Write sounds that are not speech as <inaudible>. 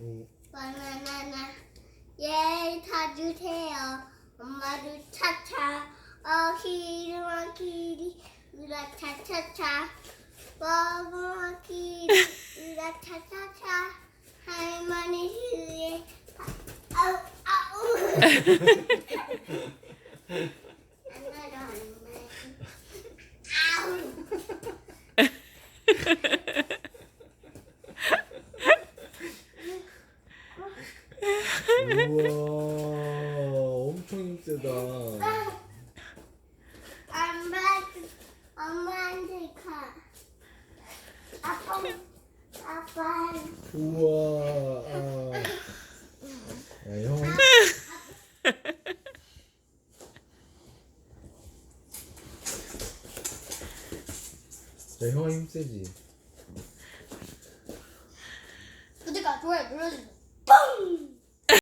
오, 바나나나 예 사주세요. 엄마도 차차 어히르와 키리 으라 차차차. 버버와 키리 으라 차차차. 할머니 휴에 아우 아우. 안나도 안나 아우 <laughs> 우와, 엄청 힘세다. 엄마, 엄마한테 가. 아빠, 아빠. 우와, 아. 야, 형. 야, 형아 힘세지. 구독과 좋아요 눌러주세요. 뻥!